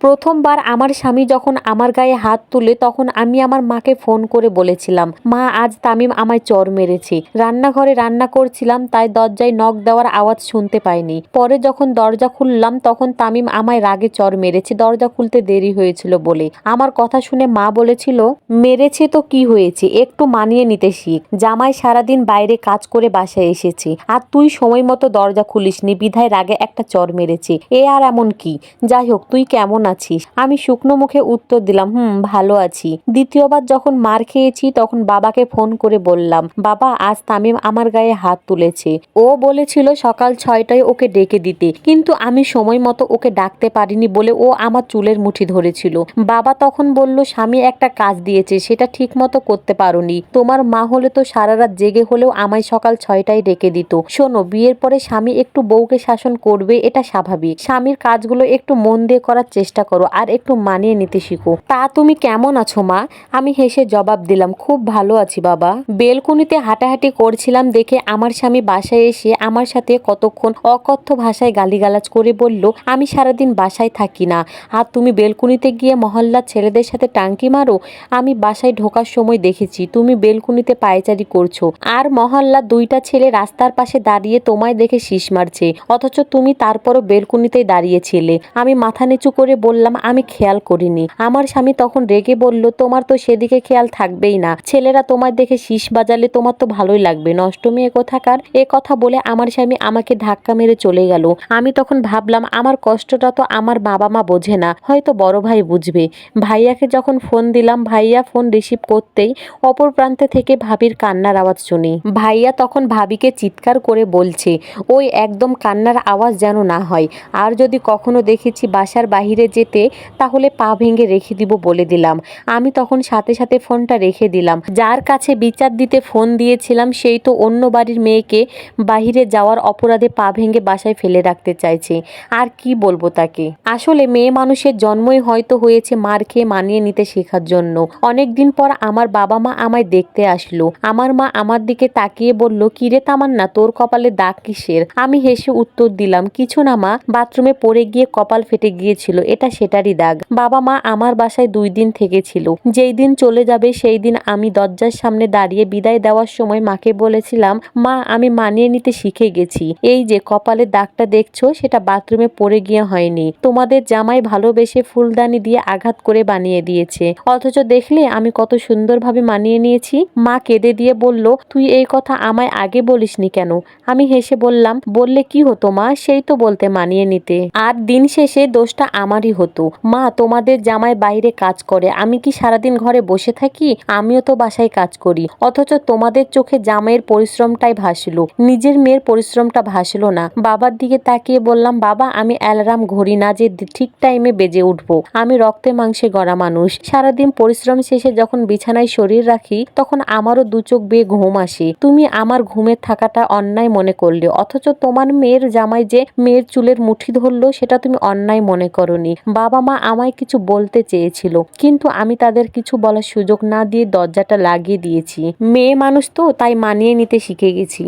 প্রথমবার আমার স্বামী যখন আমার গায়ে হাত তুলে তখন আমি আমার মাকে ফোন করে বলেছিলাম, মা, আজ তামিম আমায় চর মেরেছে। রান্নাঘরে রান্না করছিলাম, তাই দরজায় নখ দেওয়ার আওয়াজ শুনতে পাইনি। পরে যখন দরজা খুললাম, তখন তামিম আমায় রাগে চর মেরেছে। দরজা খুলতে দেরি হয়েছিল বলে। আমার কথা শুনে মা বলেছিল, মেরেছে তো কি হয়েছে? একটু মানিয়ে নিতে শিখ। জামাই সারাদিন বাইরে কাজ করে বাসায় এসেছে। আর তুই সময় মতো দরজা খুলিসনি। বিধায় রাগে একটা চর মেরেছে। এ আর এমন কি? যাই হোক, তুই কেমন আছিস? আমি শুকনো মুখে উত্তর দিলাম, হুম, ভালো আছি। দ্বিতীয়বার যখন মার খেয়েছি, তখন বাবাকে ফোন করে বললাম, বাবা, আজ তামিম আমার গায়ে হাত তুলেছে। ও বলেছিল সকাল ছয়টায় ওকে ডেকে দিতে, কিন্তু আমি সময় মতো ওকে ডাকতে পারিনি বলে ও আমার চুলের মুঠি ধরেছিল। বাবা তখন বলল, স্বামী একটা কাজ দিয়েছে, সেটা ঠিক মতো করতে পারোনি। তোমার মা হলে তো সারা রাত জেগে হলেও আমায় সকাল ছয়টায় ডেকে দিত। শোনো, বিয়ের পরে স্বামী একটু বউকে শাসন করবে, এটা স্বাভাবিক। স্বামীর কাজগুলো একটু মন দিয়ে করার চেষ্টা করো আর একটু মানিয়ে নিতে শিখো। তা তুমি কেমন আছো, মা? আমি হেসে জবাব দিলাম, খুব ভালো আছি, বাবা। বেলকুনিতে হাঁটাহাঁটি করছিলাম দেখে আমার স্বামী বাসায় এসে আমার সাথে কতক্ষণ অকথ্য ভাষায় গালিগালাজ করে বলল, আমি সারাদিন বাসায় থাকি না। আর তুমি বেলকুনিতে গিয়ে মহল্লার ছেলেদের সাথে টাঙ্কি মারো? আমি বাসায় ঢোকার সময় দেখেছি, তুমি বেলকুনিতে পায়চারি করছ। আর মহল্লার দুইটা ছেলে রাস্তার পাশে দাঁড়িয়ে তোমায় দেখে শীষ মারছে। অথচ তুমি তারপরও বেলকুনিতেই দাঁড়িয়েছিলে আমি মাথা নিচু করে বললাম, আমি খেয়াল করিনি। আমার স্বামী তখন রেগে বলল, তোমার তো সেদিকে খেয়াল থাকবেই না। ছেলেরা তোমার দেখে শীষ বাজালে তোমার তো ভালোই লাগবে। নষ্ট মেয়ে কোথাকার? এ কথা বলে আমার স্বামী আমাকে ধাক্কা মেরে চলে গেল। আমি তখন ভাবলাম, আমার কষ্টটা তো আমার বাবা মা বোঝে না। হয়তো বড় ভাই বুঝবে। ভাইয়াকে যখন ফোন দিলাম, ভাইয়া ফোন রিসিভ করতেই অপর প্রান্তে থেকে ভাবির কান্নার আওয়াজ শুনি। ভাইয়া তখন ভাবিকে চিৎকার করে বলছে, ওই একদম কান্নার আওয়াজ যেন না হয়। আর যদি কখনো দেখেছি বাসার বাহিরে যেতে, তাহলে পা ভেঙে রেখে দিব বলে দিলাম। আমি তখন সাথে সাথে ফোনটা রেখে দিলাম। যার কাছে বিচার দিতে ফোন দিয়েছিলাম, সেই তো অন্য বাড়ির মেয়েকে বাহিরে যাওয়ার অপরাধে পা ভেঙে বাসায় ফেলে রাখতে চাইছে। আর কি বলব তাকে? আসলে মেয়ে মানুষের জন্মই হয়তো হয়েছে মার খেয়ে মানিয়ে নিতে শেখার জন্য। অনেক দিন পর আমার বাবা মা আমায় দেখতে আসলো। আমার মা আমার দিকে তাকিয়ে বলল, কিরে তামান্না, তোর কপালে দাগ কিসের? আমি হেসে উত্তর দিলাম, কিছু না মা, বাথরুমে পড়ে গিয়ে কপাল ফেটে গিয়েছিল। এটা সেটারই দাগ। বাবা মা আমার বাসায় দুই দিন থেকেছিল। যেই দিন চলে যাবে সেই দিন আমি দরজার সামনে দাঁড়িয়ে বিদায় দেওয়ার সময় মাকে বলেছিলাম, মা, আমি মানিয়ে নিতে শিখে গেছি। এই যে কপালের দাগটা দেখছ, সেটা বাথরুমে পড়ে গিয়ে হয়নি। তোমাদের জামাই ভালোবেসে ফুলদানি দিয়ে আঘাত করে বানিয়ে দিয়েছে। অথচ দেখলে আমি কত সুন্দরভাবে মানিয়ে নিয়েছি। মা কেঁদে দিয়ে বলল, তুই এই কথা আমায় আগে বলিসনি কেন? আমি হেসে বললাম, বললে কি হতো মা? সেই তো বলতে মানিয়ে নিতে। আর দিন শেষে দোষটা আমারই হতো। মা, তোমাদের জামাই বাইরে কাজ করে, আমি কি সারাদিন ঘরে বসে থাকি? আমিও তো বাসায় কাজ করি। অথচ তোমাদের চোখে জামাইয়ের পরিশ্রমটাই ভাসলো। নিজের মেয়ের পরিশ্রমটা ভাসলো না। বাবার দিকে তাকিয়ে বললাম, বাবা, আমি অ্যালার্ম ঘড়ি না যে ঠিক টাইমে বেজে উঠবো। আমি রক্তে মাংসে গড়া মানুষ। সারাদিন পরিশ্রম শেষে যখন বিছানায় শরীর রাখি, তখন আমারও দু চোখ বেয়ে ঘুম আসে। তুমি আমার ঘুমের থাকাটা অন্যায় মনে করলে। অথচ তোমার মেয়ের জামাই যে মেয়ের চুলের মুঠি ধরলো, সেটা তুমি অন্যায় মনে করনি। বাবা মা আমায় কিছু বলতে চেয়েছিল, কিন্তু আমি তাদের কিছু বলার সুযোগ না দিয়ে দরজাটা লাগিয়ে দিয়েছি। মেয়ে মানুষ তো, তাই মানিয়ে নিতে শিখে গেছি।